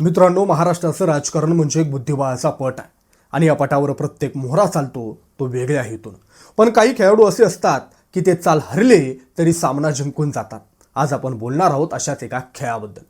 मित्रांनो महाराष्ट्राचं राजकारण म्हणजे एक बुद्धिबळाचा पट आहे. आणि या पटावर प्रत्येक मोहरा चालतो तो वेगळ्या हेतून. पण काही खेळाडू असे असतात की ते चाल हरले तरी सामना जिंकून जातात. आज आपण बोलणार आहोत अशाच एका खेळाबद्दल.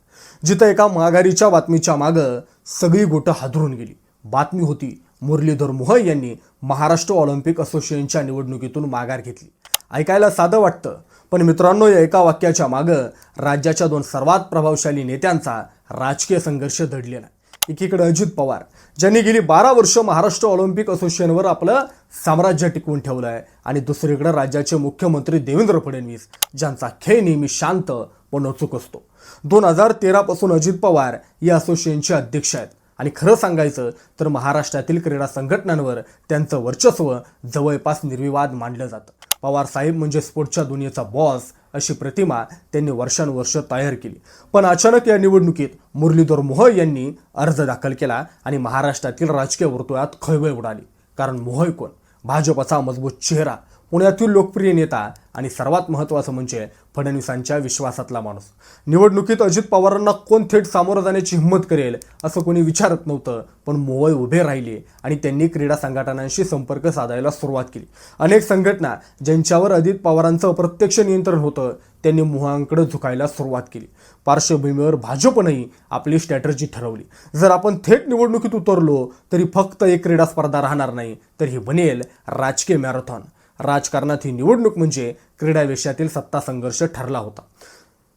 जिथं एका माघारीच्या बातमीच्या मागं सगळी गोटं हादरून गेली. बातमी होती मुरलीधर मोहय यांनी महाराष्ट्र ऑलिम्पिक असोसिएशनच्या निवडणुकीतून माघार घेतली. ऐकायला साधं वाटतं पण मित्रांनो या एका वाक्याच्या मागं राज्याच्या दोन सर्वात प्रभावशाली नेत्यांचा राजकीय संघर्ष दडलेला आहे. एकीकडे अजित पवार ज्यांनी गेली बारा वर्ष महाराष्ट्र ऑलिम्पिक असोसिएशनवर आपलं साम्राज्य टिकवून ठेवलं आहे आणि दुसरीकडे राज्याचे मुख्यमंत्री देवेंद्र फडणवीस ज्यांचा खेळ नेहमी शांत पण अचूक असतो. दोन हजार तेरापासून अजित पवार या असोसिएशनचे अध्यक्ष आहेत. आणि खरं सांगायचं तर महाराष्ट्रातील क्रीडा संघटनांवर त्यांचं वर्चस्व जवळपास निर्विवाद मानलं जातं. पवार साहेब म्हणजे स्पोर्ट्सच्या दुनियेचा बॉस अशी प्रतिमा त्यांनी वर्षानुवर्ष तयार केली. पण अचानक या निवडणुकीत मुरलीधर मोहोळ यांनी अर्ज दाखल केला आणि महाराष्ट्रातील राजकीय वर्तुळात खळबळ उडाली. कारण मोहोळ कोण? भाजपचा मजबूत चेहरा पुण्यातील लोकप्रिय नेता आणि सर्वात महत्त्वाचं म्हणजे फडणवीसांच्या विश्वासातला माणूस. निवडणुकीत अजित पवारांना कोण थेट सामोरं जाण्याची हिंमत करेल असं कोणी विचारत नव्हतं पण मोवळ उभे राहिले आणि त्यांनी क्रीडा संघटनांशी संपर्क साधायला सुरुवात केली. अनेक संघटना ज्यांच्यावर अजित पवारांचं अप्रत्यक्ष नियंत्रण होतं त्यांनी मोहांकडे झुकायला सुरुवात केली. पार्श्वभूमीवर भाजपनंही आपली स्ट्रॅटर्जी ठरवली. जर आपण थेट निवडणुकीत उतरलो तरी फक्त एक क्रीडा स्पर्धा राहणार नाही तर ही बनेल राजकीय मॅरेथॉन. राजकारणात ही निवडणूक म्हणजे क्रीडाविषयातील सत्ता संघर्ष ठरला होता.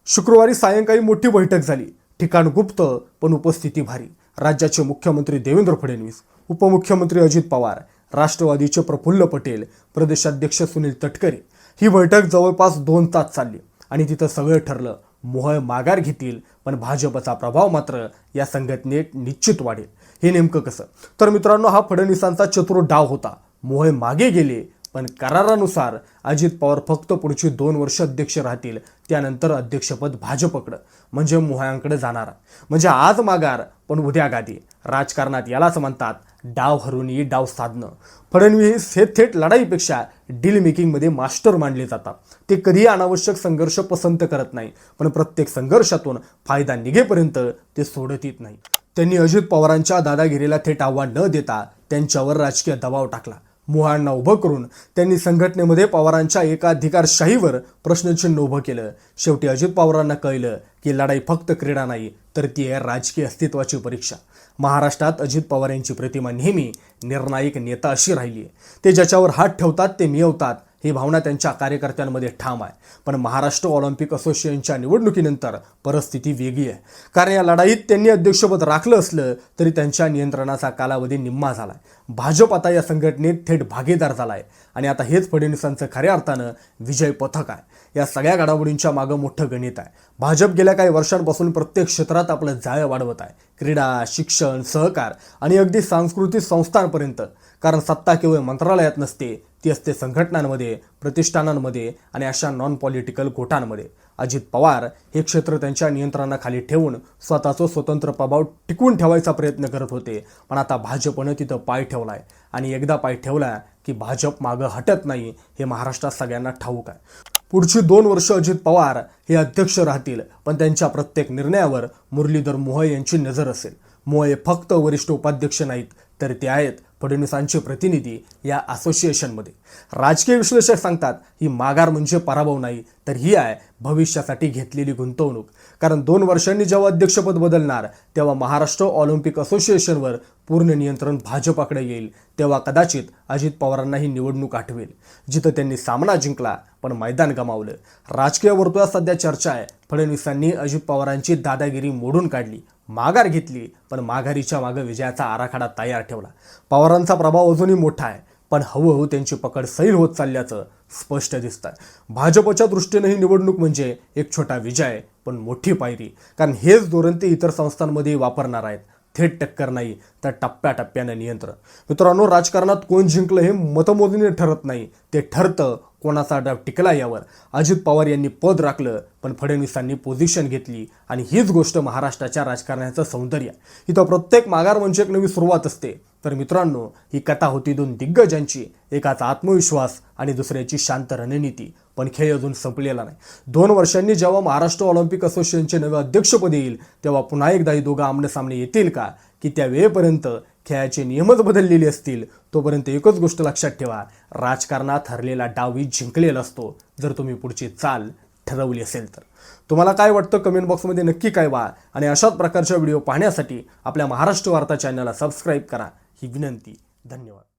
शुक्रवारी सायंकाळी मोठी बैठक झाली. ठिकाण गुप्त पण उपस्थिती भारी. राज्याचे मुख्यमंत्री देवेंद्र फडणवीस उपमुख्यमंत्री अजित पवार राष्ट्रवादीचे प्रफुल्ल पटेल प्रदेशाध्यक्ष सुनील तटकरे. ही बैठक जवळपास दोन तास चालली आणि तिथं सगळं ठरलं. मोहळ माघार घेतील पण भाजपचा प्रभाव मात्र या संघटनेत निश्चित वाढेल. हे नेमकं कसं? तर मित्रांनो हा फडणवीसांचा चतुर डाव होता. मोहळ मागे गेले पण करारानुसार अजित पवार फक्त पुढची दोन वर्ष अध्यक्ष राहतील त्यानंतर अध्यक्षपद भाजपकडं म्हणजे मोहळांकडे जाणार. म्हणजे आज माघार पण उद्या गादी. राजकारणात यालाच म्हणतात डाव हरूनही डाव साधणं. फडणवीस हे थेट लढाईपेक्षा डील मेकिंगमध्ये मास्टर मानले जातात. ते कधीही अनावश्यक संघर्ष पसंत करत नाही पण प्रत्येक संघर्षातून फायदा निघेपर्यंत ते सोडत येत नाही. त्यांनी अजित पवारांच्या दादागिरीला थेट आव्हान न देता त्यांच्यावर राजकीय दबाव टाकला. मुहांना उभं करून त्यांनी संघटनेमध्ये पवारांच्या एकाधिकारशाहीवर प्रश्नचिन्ह उभं केलं. शेवटी अजित पवारांना कळलं की लढाई फक्त क्रीडा नाही तर ती आहे राजकीय अस्तित्वाची परीक्षा. महाराष्ट्रात अजित पवार यांची प्रतिमा नेहमी निर्णायक नेता अशी राहिली ते ज्याच्यावर हात ठेवतात ते मिळवतात. ही भावना त्यांच्या कार्यकर्त्यांमध्ये ठाम आहे. पण महाराष्ट्र ऑलिम्पिक असोसिएशनच्या निवडणुकीनंतर परिस्थिती वेगळी आहे. कारण या लढाईत त्यांनी अध्यक्षपद राखलं असलं तरी त्यांच्या नियंत्रणाचा कालावधी निम्मा झाला आहे भाजप आता या संघटनेत थेट भागीदार झाला आहे आणि आता हेच फडणवीसांचं खऱ्या अर्थानं विजय पथक आहे. या सगळ्या घडामोडींच्या मागं मोठं गणित आहे. भाजप गेल्या काही वर्षांपासून प्रत्येक क्षेत्रात आपलं जाळं वाढवत आहे. क्रीडा शिक्षण सहकार आणि अगदी सांस्कृतिक संस्थांपर्यंत. कारण सत्ता केवळ मंत्रालयात नसते ती असते संघटनांमध्ये प्रतिष्ठानांमध्ये आणि अशा नॉन पॉलिटिकल गोटांमध्ये अजित पवार हे क्षेत्र त्यांच्या नियंत्रणाखाली ठेवून स्वतःचं स्वतंत्र प्रभाव टिकवून ठेवायचा प्रयत्न करत होते. पण आता भाजपनं तिथं पाय ठेवलाय आणि एकदा पाय ठेवला की भाजप मागं हटत नाही हे महाराष्ट्रात सगळ्यांना ठाऊक आहे. पुढची दोन वर्ष अजित पवार हे अध्यक्ष राहतील पण त्यांच्या प्रत्येक निर्णयावर मुरलीधर मोहोळ यांची नजर असेल. मोहोळ फक्त वरिष्ठ उपाध्यक्ष नाहीत तर ते आहेत फडणवीसांचे प्रतिनिधी या असोसिएशनमध्ये. राजकीय विश्लेषक सांगतात ही माघार म्हणजे पराभव नाही तर ही आहे भविष्यासाठी घेतलेली गुंतवणूक. कारण दोन वर्षांनी जेव्हा अध्यक्षपद बदलणार तेव्हा महाराष्ट्र ऑलिम्पिक असोसिएशनवर पूर्ण नियंत्रण भाजपाकडे येईल. तेव्हा कदाचित अजित पवारांना ही निवडणूक आठवेल. जिथं त्यांनी सामना जिंकला पण मैदान गमावलं. राजकीय वर्तुळात सध्या चर्चा आहे. फडणवीसांनी अजित पवारांची दादागिरी मोडून काढली. माघार घेतली पण माघारीच्या मागं विजयाचा आराखडा तयार ठेवला. पवारांचा प्रभाव अजूनही मोठा आहे पण हळूहळू त्यांची पकड सैल होत चालल्याचं स्पष्ट दिसतंय. भाजपच्या दृष्टीनं ही निवडणूक म्हणजे एक छोटा विजय पण मोठी पायरी. कारण हेच धोरण ते इतर संस्थांमध्ये वापरणार आहेत. थेट टक्कर नाही तर टप्प्याटप्प्यानं नियंत्रण. मित्रांनो राजकारणात कोण जिंकलं हे मतमोजणीने ठरत नाही. ते ठरतं कोणाचा डाव टिकला यावर. अजित पवार यांनी पद राखलं पण फडणवीसांनी पोझिशन घेतली. आणि हीच गोष्ट महाराष्ट्राच्या राजकारणाचं सौंदर्य. इथं प्रत्येक माघार म्हणजे एक नवी सुरुवात असते. तर मित्रांनो ही कथा होती दोन दिग्गजांची एकाचा आत्मविश्वास आणि दुसऱ्याची शांत रणनीती. पण खेळ अजून संपलेला नाही. दोन वर्षांनी जेव्हा महाराष्ट्र ऑलिम्पिक असोसिएशनचे नवे अध्यक्षपद येईल तेव्हा पुन्हा एकदा ही दोघं आमनेसामने येतील का? की त्या वेळेपर्यंत खेळाचे नियमच बदललेले असतील तोपर्यंत एकच गोष्ट लक्षात ठेवा. राजकारणात हरलेला डावी जिंकलेला असतो. जर तुम्ही पुढची चाल ठरवली असेल तर. तुम्हाला काय वाटतं कमेंट बॉक्समध्ये नक्की काय वा आणि अशाच प्रकारच्या व्हिडिओ पाहण्यासाठी आपल्या महाराष्ट्र वार्ता चॅनलला सबस्क्राईब करा. ही विनंती. धन्यवाद.